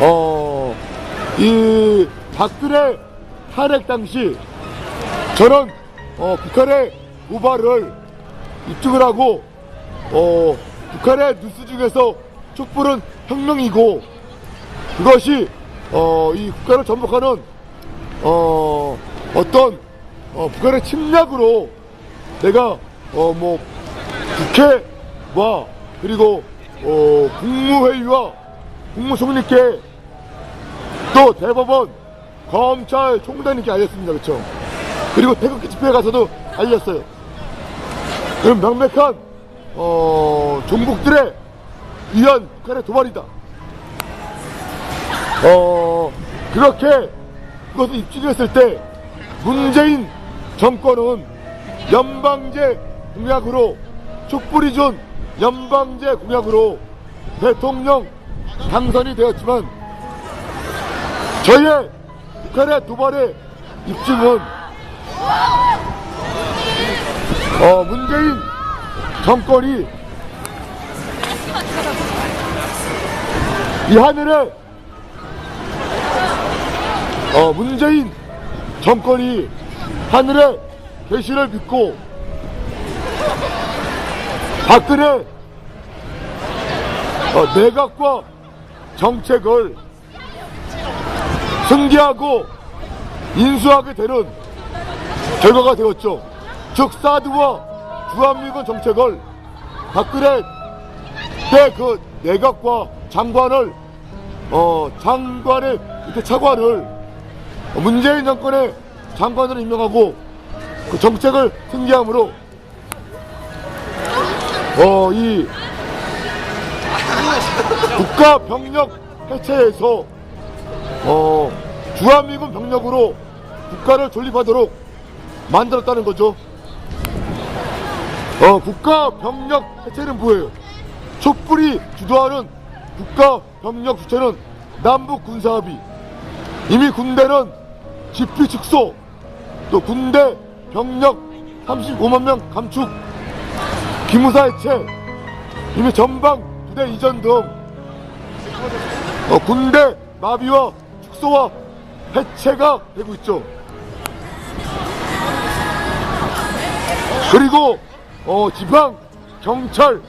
어, 이 박근혜 탄핵 당시 저는 어, 북한의 고발을 입증을 하고 어, 북한의 뉴스 중에서 촛불은 혁명이고 그것이 어, 이 국가를 전복하는 어, 어떤 어, 북한의 침략으로 내가 어, 뭐 국회와 그리고 어, 국무회의와 국무총리께 또 대법원 검찰 총장님께 알렸습니다. 그렇죠 그리고 태극기 집회에 가서도 알렸어요. 그럼 명백한 어, 종북들의 위한 북한의 도발이다. 어, 그렇게 그것을 입증했을 때 문재인 정권은 연방제 공약으로 촛불이 준 연방제 공약으로 대통령 당선이 되었지만 저희의 북한의 도발의 입증은 어, 문재인 정권이 이 하늘에 어, 문재인 정권이 하늘의 계시를 믿고 박근혜 어, 내각과 정책을 승계하고 인수하게 되는 결과가 되었죠. 즉 사드와 주한미군 정책을 박근혜 때 그 내각과 장관을 어 장관의 이렇게 차관을 문재인 정권의 장관으로 임명하고 그 정책을 승계함으로 어 이 국가 병력 해체에서 어 주한미군 병력으로 국가를 존립하도록 만들었다는 거죠. 어 국가 병력 해체는 뭐예요? 촛불이 주도하는 국가 병력 주체는 남북 군사합의. 이미 군대는 집비 축소, 또 군대 병력 35만 명 감축, 기무사 해체, 이미 전방 부대 이전 등 어, 군대 마비와 축소와 해체가 되고 있죠. 그리고 어, 지방 경찰은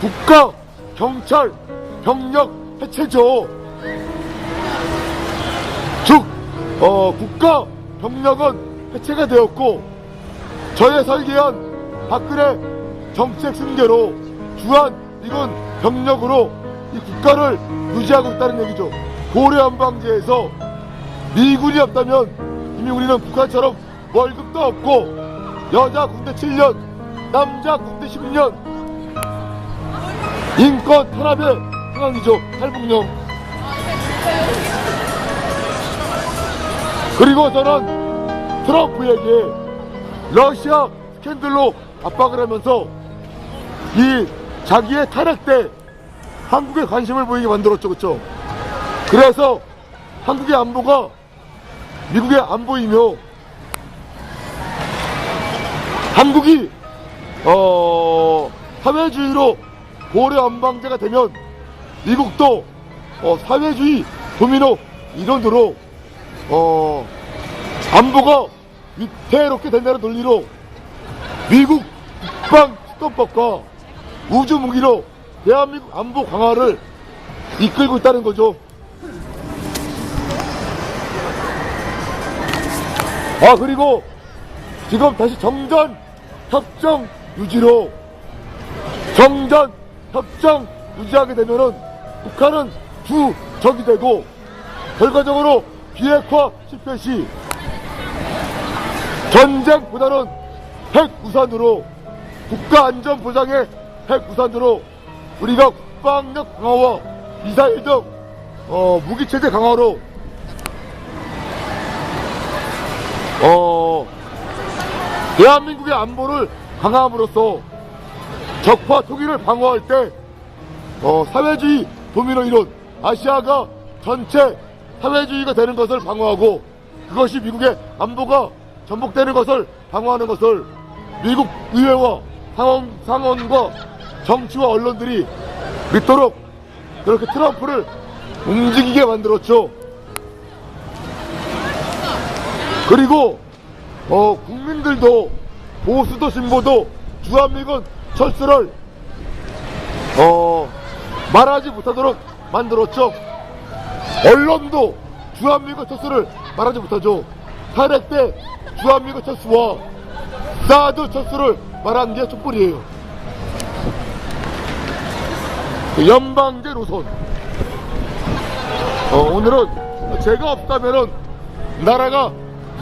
국가 경찰 병력 해체죠. 즉 어, 국가 병력은 해체가 되었고 저의 설계한 박근혜 정책 승계로 주한 미군 병력으로 이 국가를 유지하고 있다는 얘기죠. 고려 한방제에서 미군이 없다면 이미 우리는 북한처럼 월급도 없고 여자 군대 7년, 남자 군대 10년 인권 탄압의 상황이죠. 탈북령. 그리고 저는 트럼프에게 러시아 스캔들로 압박을 하면서 이 자기의 탄핵 때 한국에 관심을 보이게 만들었죠. 그렇죠? 그래서 한국의 안보가 미국의 안보이며 한국이 어 사회주의로 고려 안방제가 되면 미국도 어, 사회주의 도미노 이론으로 어 안보가 위태롭게 된다는 논리로 미국 국방 수도법과 우주 무기로 대한민국 안보 강화를 이끌고 있다는 거죠. 아 그리고 지금 다시 정전 협정 유지로 정전 협정 유지하게 되면은 북한은 주 적이 되고 결과적으로 비핵화 실패 시 전쟁보다는 핵 우산으로 국가 안전 보장의 핵 우산으로 우리가 국방력 강화와 미사일 등 어, 무기 체제 강화로 어, 대한민국의 안보를 강화함으로써 적과 통일을 방어할 때 어, 사회주의 도미노 이론 아시아가 전체 사회주의가 되는 것을 방어하고 그것이 미국의 안보가 전복되는 것을 방어하는 것을 미국 의회와 상원, 상원과 정치와 언론들이 믿도록 그렇게 트럼프를 움직이게 만들었죠. 그리고 어, 국민들도 보수도 진보도 주한미군 철수를 어, 말하지 못하도록 만들었죠. 언론도 주한미군 철수를 말하지 못하죠. 탄핵 때 주한미군 철수와 사드 철수를 말한 게 촛불이에요. 연방제 노선. 어, 오늘은 제가 없다면은 나라가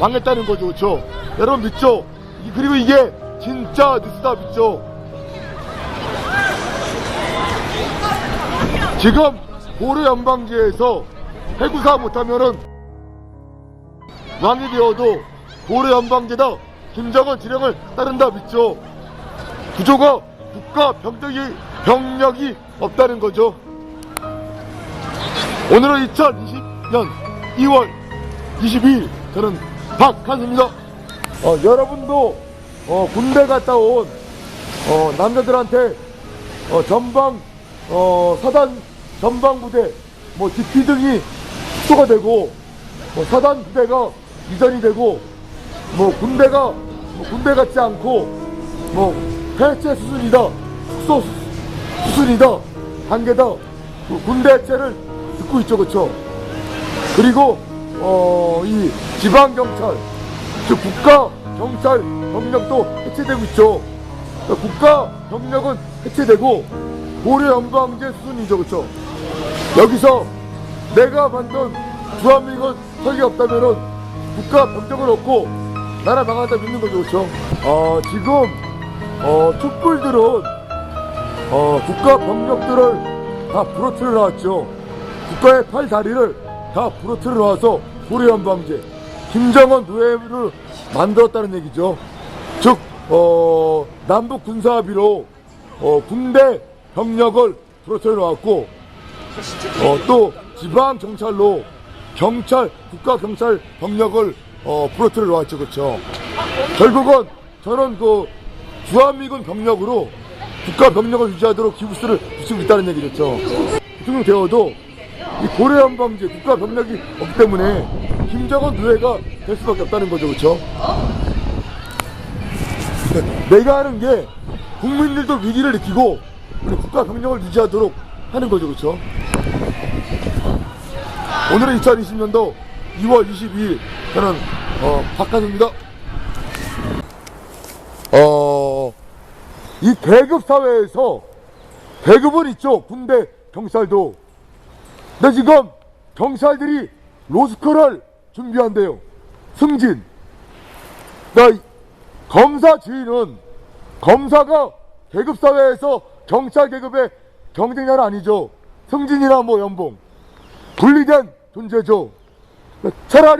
망했다는 거죠, 그렇죠? 여러분 믿죠? 이- 그리고 이게 진짜 뉴스다 믿죠? 지금 고려 연방제에서 해구사 못하면은 왕이 되어도 고려 연방제다 김정은 지령을 따른다 믿죠? 구조가 국가 병력이 병력이 없다는 거죠. 오늘은 2020년 2월 22일 저는 박한수입니다. 어, 여러분도 어, 군대 갔다 온 어, 남자들한테 어, 전방 어, 사단 전방 부대 뭐 DP 등이 축소가 되고 뭐 사단 부대가 이전이 되고 뭐 군대가 뭐 군대 같지 않고 뭐 해체 수순이다 축소 수- 수순이다 단계다 그 군대 해체를 듣고 있죠 그쵸 그리고 어, 이 지방 경찰 즉 국가 경찰 병력도 해체되고 있죠. 그러니까 국가 병력은 해체되고 고려 연방제 수순이죠 그쵸 여기서 내가 만든 주한미군 설계 없다면은 국가 병력을 얻고 나라 망한다 믿는 거죠 그쵸 어, 지금 어, 촛불들은 어, 국가 병력들을 다 부러뜨려 놨죠. 국가의 팔 다리를 다 부러뜨려 놔서 고려 연방제 김정은 노예를 만들었다는 얘기죠 즉 어, 남북 군사합의로 어, 군대 병력을 부러뜨려 놨고 어, 또 지방 경찰로 경찰 국가 경찰 병력을 어, 부러뜨려 놓았죠, 그렇죠. 결국은 저는 그 주한미군 병력으로 국가 병력을 유지하도록 기부스를 붙이고 있다는 얘기겠죠. 대통령 되어도 이 고려 연방제 국가 병력이 없기 때문에 김정은 누해가 될 수밖에 없다는 거죠, 그렇죠. 내가 하는 게 국민들도 위기를 느끼고 우리 국가 병력을 유지하도록 하는 거죠, 그렇죠. 오늘은 2020년도 2월 22일 저는 어, 박한수입니다. 어, 이 계급 사회에서 계급은 있죠. 군대, 경찰도. 근데 지금 경찰들이 로스쿨을 준비한대요. 승진. 그러니까 이 검사 지휘는 검사가 계급 사회에서 경찰 계급의 경쟁자는 아니죠. 승진이나 뭐 연봉. 분리된 존재죠. 차라리